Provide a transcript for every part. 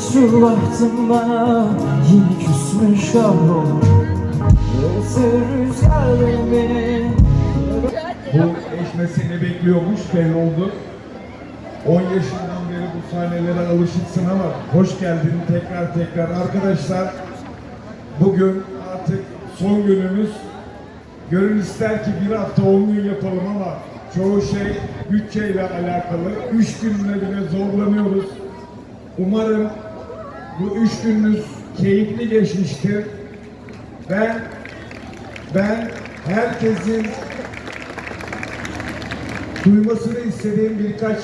meşhur baktım bana Yine küsmüş kahrolmuş Esir rüzgar beni Bu eşme seni bekliyormuş belli oldu. 10 yaşından beri bu sahnelere alışıksın ama hoş geldin tekrar tekrar. Arkadaşlar bugün artık son günümüz. Gönül ister ki bir hafta 10 gün yapalım ama çoğu şey bütçeyle alakalı. 3 günle bile zorlanıyoruz. Umarım bu 3 gününüz keyifli geçmiştir. Ben ben herkesin duymasını istediğim birkaç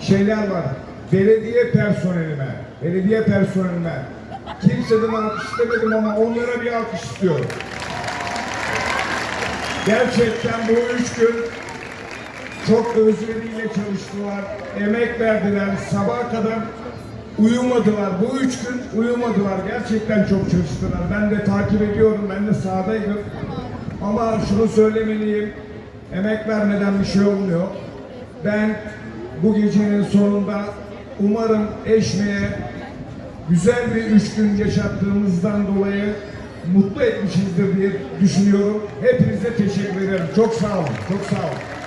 şeyler var. Belediye personelime, belediye personelime kimseden alkış istemedim ama onlara bir alkış istiyorum. Gerçekten bu üç gün çok özveriyle çalıştılar, emek verdiler, sabaha kadar uyumadılar. Bu üç gün uyumadılar. Gerçekten çok çalıştılar. Ben de takip ediyorum, ben de sahadaydım. Ama şunu söylemeliyim, emek vermeden bir şey olmuyor. Ben bu gecenin sonunda umarım Eşme'ye güzel bir üç gün yaşattığımızdan dolayı mutlu etmişizdir diye düşünüyorum. Hepinize teşekkür ederim. Çok sağ olun, çok sağ olun.